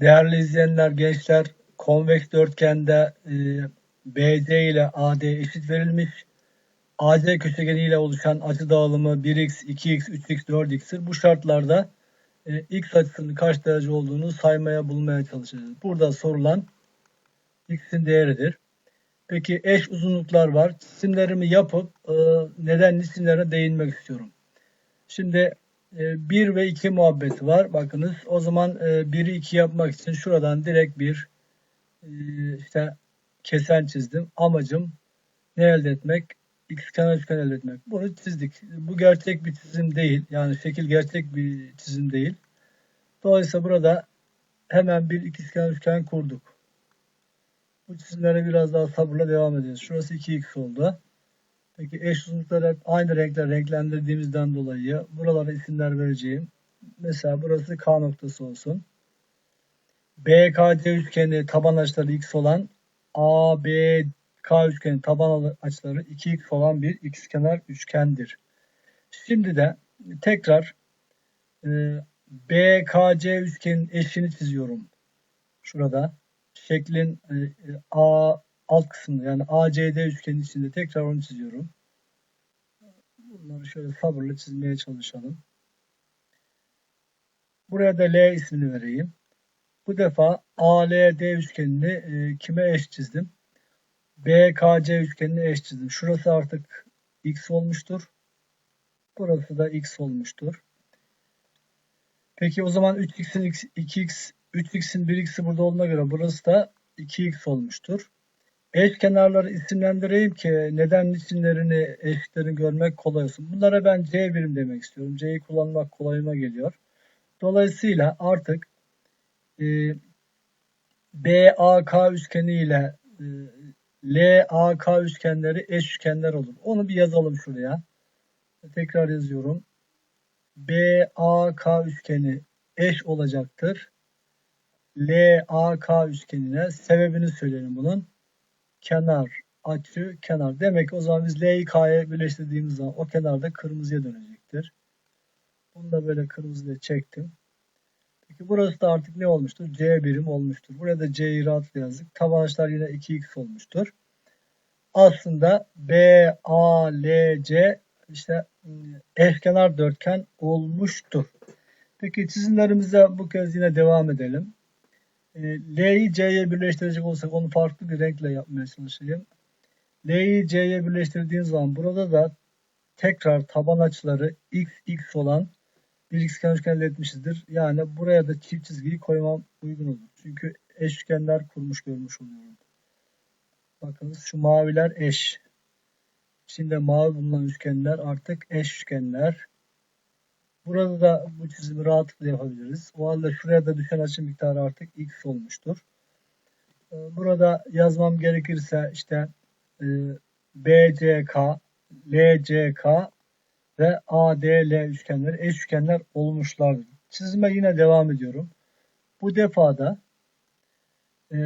Değerli izleyenler, gençler, konveks dörtgende e, BC ile AD eşit verilmiş. AC köşegeni ile oluşan açı dağılımı 1x, 2x, 3x, 4x'tir. Bu şartlarda e, x açısının kaç derece olduğunu saymaya bulmaya çalışacağız. Burada sorulan x'in değeridir. Peki eş uzunluklar var. Çizimlerimi yapıp e, neden isimlerine değinmek istiyorum. Şimdi 1 e, ve 2 muhabbeti var. Bakınız o zaman 1'i e, 2 yapmak için şuradan direkt bir e, işte kesen çizdim. Amacım ne elde etmek? X kenar üçgen elde etmek. Bunu çizdik. Bu gerçek bir çizim değil. Yani şekil gerçek bir çizim değil. Dolayısıyla burada hemen bir ikizkenar üçgen kurduk. Bu çizimlere biraz daha sabırla devam edeceğiz. Şurası 2x oldu. Peki eş uzunlukları aynı renkler renklendirdiğimizden dolayı buralara isimler vereceğim. Mesela burası K noktası olsun. BKC üçgeni taban açıları x olan ABK üçgeni taban açıları 2x olan bir ikizkenar üçgendir. Şimdi de tekrar e, BKC üçgenin eşini çiziyorum. Şurada şeklin e, A alt kısmında yani ACD üçgenin içinde tekrar onu çiziyorum. Bunları şöyle sabırla çizmeye çalışalım. Buraya da L ismini vereyim. Bu defa ALD üçgenini e, kime eş çizdim? BKC üçgenini eş çizdim. Şurası artık x olmuştur. Burası da x olmuştur. Peki o zaman 3x'in 2x 3x'in 1x'i burada olduğuna göre burası da 2x olmuştur. Eş kenarları isimlendireyim ki neden isimlerini eşitlerini görmek kolay olsun. Bunlara ben C birim demek istiyorum. C'yi kullanmak kolayıma geliyor. Dolayısıyla artık e, BAK üçgeni ile e, LAK üçgenleri eş üçgenler olur. Onu bir yazalım şuraya. Tekrar yazıyorum. BAK üçgeni eş olacaktır. LAK üçgenine sebebini söyleyelim bunun kenar, açı, kenar. Demek ki o zaman biz L'yi K'ya birleştirdiğimiz zaman o kenar da kırmızıya dönecektir. Bunu da böyle kırmızıya çektim. Peki burası da artık ne olmuştur? C birim olmuştur. Buraya da C'yi rahatlıkla yazdık. Tabançlar yine 2x olmuştur. Aslında B, A, L, C işte eşkenar dörtgen olmuştur. Peki çizimlerimize bu kez yine devam edelim. E, L'yi C'ye birleştirecek olsak onu farklı bir renkle yapmaya çalışayım. L'yi C'ye birleştirdiğim zaman burada da tekrar taban açıları x x olan bir ikizkenar üçgen elde etmişizdir. Yani buraya da çift çizgiyi koymam uygun olur. Çünkü eş üçgenler kurmuş görmüş oluyorum. Bakınız şu maviler eş. İçinde mavi bulunan üçgenler artık eş üçgenler. Burada da bu çizimi rahatlıkla yapabiliriz. O halde şuraya da düşen açı miktarı artık x olmuştur. Ee, burada yazmam gerekirse işte e, BCK, LCK ve ADL üçgenleri eş üçgenler olmuşlardır. Çizime yine devam ediyorum. Bu defada e,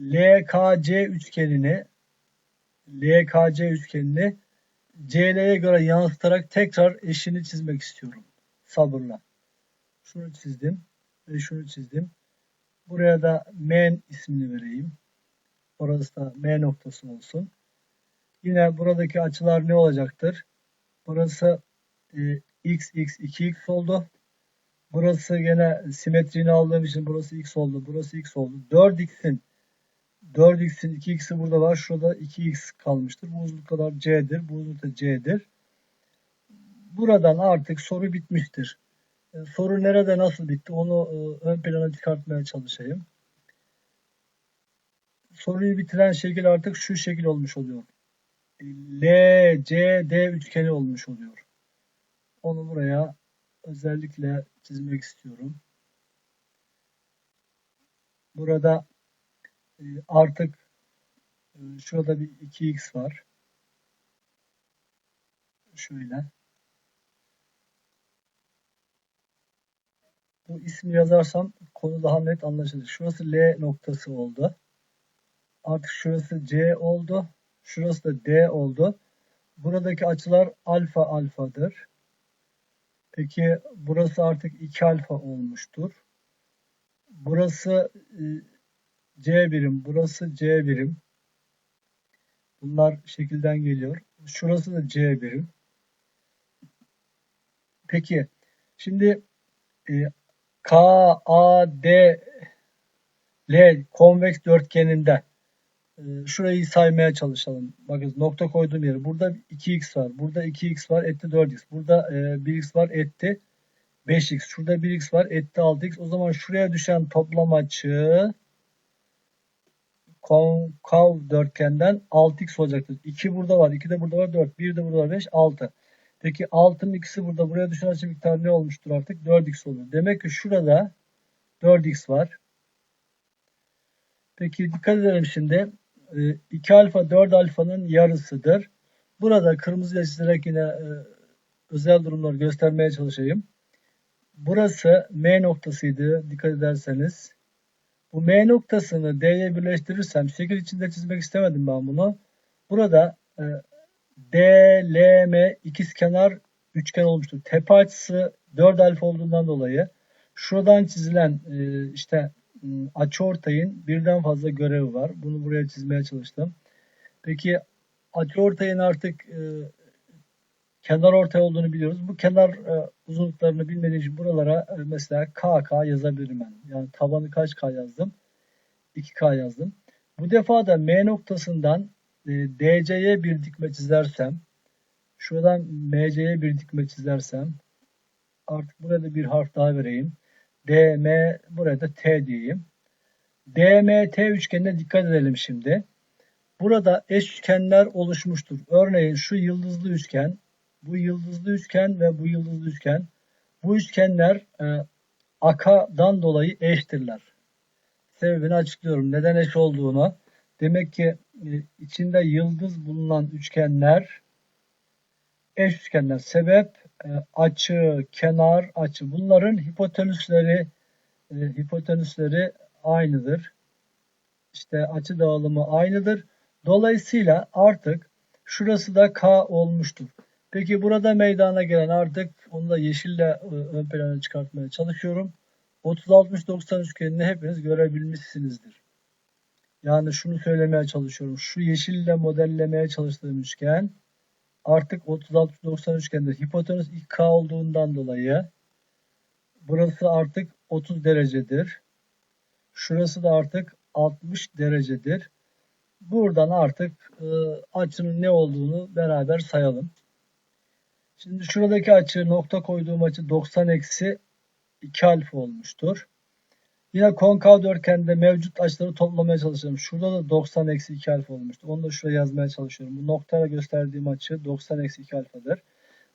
LKC üçgenini LKC üçgenini CL'ye göre yansıtarak tekrar eşini çizmek istiyorum sabırla. Şunu çizdim ve şunu çizdim. Buraya da men ismini vereyim. Orası da M noktası olsun. Yine buradaki açılar ne olacaktır? Burası e, x, x, 2x oldu. Burası yine simetriğini aldığım için burası x oldu. Burası x oldu. 4x'in 4x'in 2x'i burada var. Şurada 2x kalmıştır. Bu uzunluk kadar c'dir. Bu uzunluk da c'dir buradan artık soru bitmiştir. E, soru nerede nasıl bitti onu e, ön plana çıkartmaya çalışayım. Soruyu bitiren şekil artık şu şekil olmuş oluyor. L, C, D üçgeni olmuş oluyor. Onu buraya özellikle çizmek istiyorum. Burada e, artık şurada bir 2x var. Şöyle. Bu ismi yazarsam konu daha net anlaşılır. Şurası L noktası oldu. Artık şurası C oldu. Şurası da D oldu. Buradaki açılar alfa alfadır. Peki burası artık 2 alfa olmuştur. burası e, C birim, burası C birim. Bunlar şekilden geliyor. Şurası da C birim. Peki şimdi e, K, A, D, L konveks dörtgeninde e, şurayı saymaya çalışalım. Bakın nokta koyduğum yeri. Burada 2x var. Burada 2x var. Etti 4x. Burada e, 1x var. Etti 5x. Şurada 1x var. Etti 6x. O zaman şuraya düşen toplam açı konkav dörtgenden 6x olacaktır. 2 burada var. 2 de burada var. 4. 1 de burada var. 5. 6. Peki 6'nın ikisi burada. Buraya düşen açı miktarı ne olmuştur artık? 4x olur. Demek ki şurada 4x var. Peki dikkat edelim şimdi. 2 alfa 4 alfanın yarısıdır. Burada kırmızı çizerek yine e, özel durumları göstermeye çalışayım. Burası M noktasıydı dikkat ederseniz. Bu M noktasını D'ye birleştirirsem şekil içinde çizmek istemedim ben bunu. Burada e, DLM ikizkenar üçgen olmuştur. Tepe açısı 4 alfa olduğundan dolayı şuradan çizilen e, işte açıortayın birden fazla görevi var. Bunu buraya çizmeye çalıştım. Peki açıortayın artık e, kenar ortay olduğunu biliyoruz. Bu kenar e, uzunluklarını bilmediğim için buralara e, mesela KK yazabilirim ben. Yani tabanı kaç K yazdım? 2K yazdım. Bu defa da M noktasından DC'ye bir dikme çizersem şuradan MC'ye bir dikme çizersem artık burada bir harf daha vereyim. DM burada T diyeyim. DMT üçgenine dikkat edelim şimdi. Burada eş üçgenler oluşmuştur. Örneğin şu yıldızlı üçgen, bu yıldızlı üçgen ve bu yıldızlı üçgen. Bu üçgenler e, akadan dolayı eştirler. Sebebini açıklıyorum. Neden eş olduğunu. Demek ki e, içinde yıldız bulunan üçgenler eş üçgenler. Sebep e, açı, kenar, açı. Bunların hipotenüsleri e, hipotenüsleri aynıdır. İşte açı dağılımı aynıdır. Dolayısıyla artık şurası da K olmuştur. Peki burada meydana gelen artık onu da yeşille ön plana çıkartmaya çalışıyorum. 30-60-90 üçgenini hepiniz görebilmişsinizdir. Yani şunu söylemeye çalışıyorum. Şu yeşille modellemeye çalıştığım üçgen artık 30-60-90 üçgendir. Hipotenüs 2K olduğundan dolayı burası artık 30 derecedir. Şurası da artık 60 derecedir. Buradan artık e, açının ne olduğunu beraber sayalım. Şimdi şuradaki açı nokta koyduğum açı 90 eksi 2 alfa olmuştur. Yine konkav dörtgende mevcut açıları toplamaya çalışıyorum. Şurada da 90 eksi 2 alfa olmuştu. Onu da şuraya yazmaya çalışıyorum. Bu noktaya gösterdiğim açı 90 eksi 2 alfadır.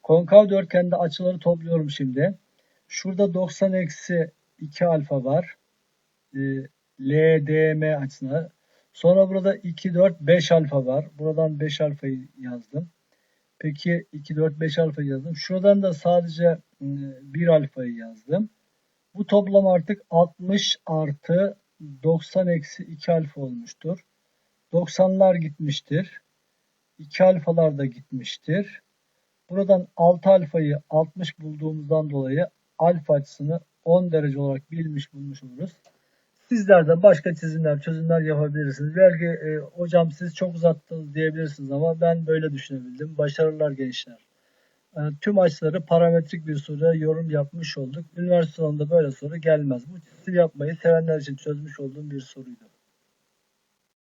Konkav dörtgende açıları topluyorum şimdi. Şurada 90 eksi 2 alfa var. E, LDM açısına. Sonra burada 2, 4, 5 alfa var. Buradan 5 alfayı yazdım. Peki 2, 4, 5 alfayı yazdım. Şuradan da sadece 1 alfayı yazdım. Bu toplam artık 60 artı 90 eksi 2 alfa olmuştur. 90'lar gitmiştir. 2 alfalar da gitmiştir. Buradan 6 alfayı 60 bulduğumuzdan dolayı alfa açısını 10 derece olarak bilmiş bulmuş oluruz. Sizler de başka çizimler, çözümler yapabilirsiniz. Belki e, hocam siz çok uzattınız diyebilirsiniz ama ben böyle düşünebildim. Başarılar gençler. E, tüm açıları parametrik bir soruya yorum yapmış olduk. Üniversite sınavında böyle soru gelmez. Bu çizim yapmayı sevenler için çözmüş olduğum bir soruydu.